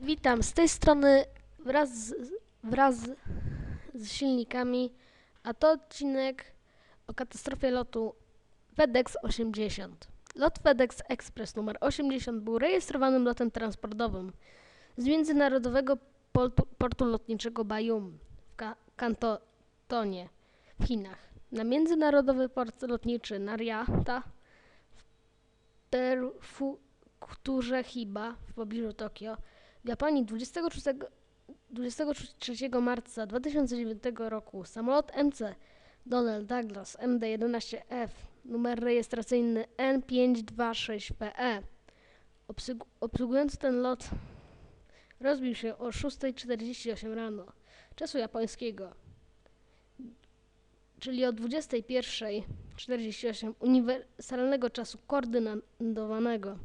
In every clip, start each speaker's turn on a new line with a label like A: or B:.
A: Witam, z tej strony wraz z, wraz z- silnikami, a to odcinek o katastrofie lotu FedEx 80. Lot FedEx Express numer 80 był rejestrowanym lotem transportowym z międzynarodowego portu, portu lotniczego Bayum w Ka- Kantonie w Chinach na międzynarodowy port lotniczy Narita w prefekturze Hiba w pobliżu Tokio w Japonii 26, 23 marca 2009 roku samolot MC Donald Douglas MD-11F numer rejestracyjny N526PE obsług- obsługujący ten lot rozbił się o 6.48 rano czasu japońskiego, czyli o 21.48 uniwersalnego czasu koordynowanego.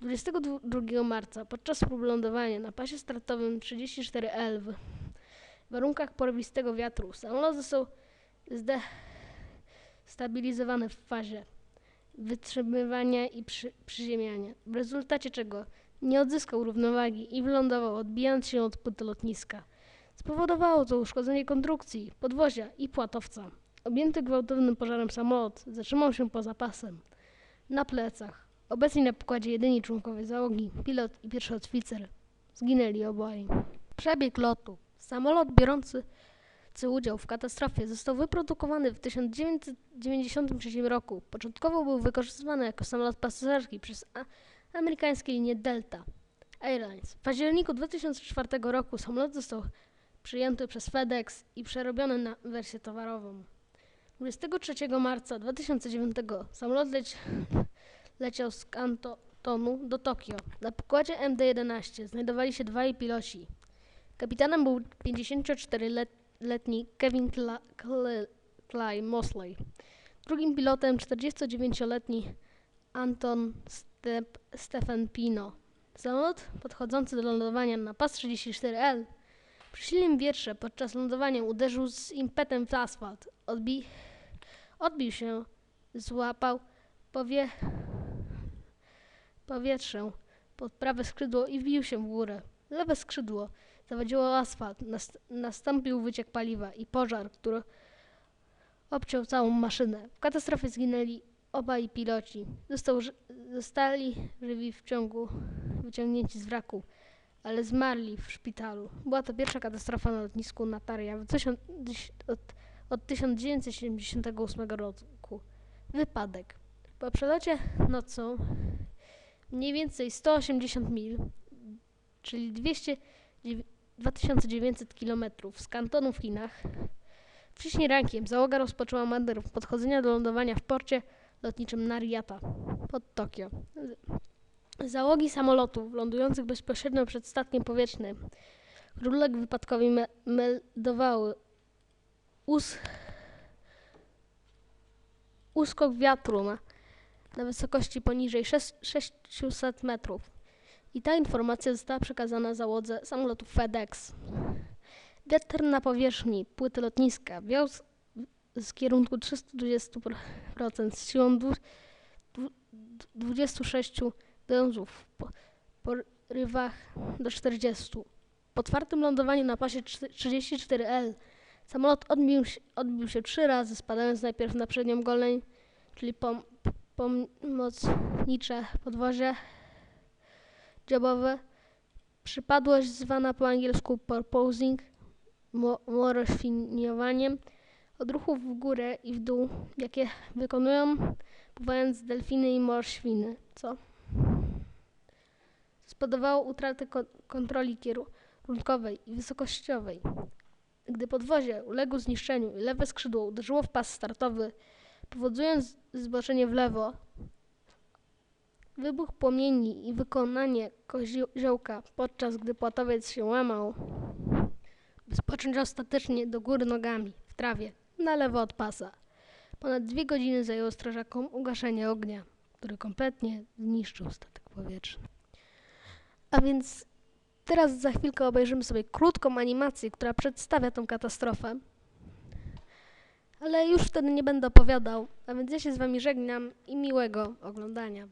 A: 22 marca podczas prób lądowania na pasie startowym 34L w warunkach porywistego wiatru samolot został zdestabilizowany w fazie wytrzymywania i przy, przyziemiania, w rezultacie czego nie odzyskał równowagi i wylądował odbijając się od płyty lotniska. Spowodowało to uszkodzenie konstrukcji, podwozia i płatowca. Objęty gwałtownym pożarem samolot zatrzymał się poza pasem, na plecach. Obecni na pokładzie jedyni członkowie załogi, pilot i pierwszy oficer, zginęli obaj. Przebieg lotu. Samolot biorący udział w katastrofie został wyprodukowany w 1993 roku. Początkowo był wykorzystywany jako samolot pasażerski przez amerykańskie linie Delta Airlines. W październiku 2004 roku samolot został przyjęty przez FedEx i przerobiony na wersję towarową. 23 marca 2009 samolot leci leciał z Kantonu do Tokio. Na pokładzie MD-11 znajdowali się dwaj piloci. Kapitanem był 54-letni Kevin Clay Mosley. Drugim pilotem 49-letni Anton Step- Stephen Pino. Samolot podchodzący do lądowania na pas 34L przy silnym wietrze podczas lądowania uderzył z impetem w asfalt. Odbi- odbił się, złapał powie- powietrzę pod prawe skrzydło i wbił się w górę. Lewe skrzydło zawadziło asfalt, Nas- nastąpił wyciek paliwa i pożar, który obciął całą maszynę. W katastrofie zginęli obaj piloci. Został, zostali żywi w ciągu wyciągnięci z wraku, ale zmarli w szpitalu. Była to pierwsza katastrofa na lotnisku Nataria od, od 1978 roku. Wypadek. Po przelocie nocą mniej więcej 180 mil, czyli 200, dziew- 2900 km z kantonu w Chinach. Wcześniej rankiem załoga rozpoczęła manewr podchodzenia do lądowania w porcie lotniczym Narita pod Tokio. Załogi samolotów lądujących bezpośrednio przed statkiem powietrznym, uległ wypadkowi, me- meldowały us- uskok wiatru na, na wysokości poniżej szes- 600 metrów. I ta informacja została przekazana załodze samolotu FedEx. Wiatr na powierzchni płyty lotniska wiał z, z kierunku 320% z siłą dwu, dwu, 26 dęzów, po porywach do 40. Po otwartym lądowaniu na pasie 34L samolot odbił się, odbił się trzy razy, spadając najpierw na przednią goleń, czyli pom, pomocnicze podwozie jobowe. Przypadłość zwana po angielsku porpoising, mo- odruchów w górę i w dół, jakie wykonują pływając delfiny i morświny, co spowodowało utratę ko- kontroli kierunkowej i wysokościowej. Gdy podwozie uległo zniszczeniu i lewe skrzydło uderzyło w pas startowy, powodując zboczenie w lewo, wybuch płomieni i wykonanie koziołka, podczas gdy płatowiec się łamał, spocząć ostatecznie do góry nogami, w trawie, na lewo od pasa. Ponad dwie godziny zajęło strażakom ugaszenie ognia, który kompletnie zniszczył statek powietrzny. A więc teraz za chwilkę obejrzymy sobie krótką animację, która przedstawia tą katastrofę. Ale już wtedy nie będę opowiadał, a więc ja się z wami żegnam i miłego oglądania.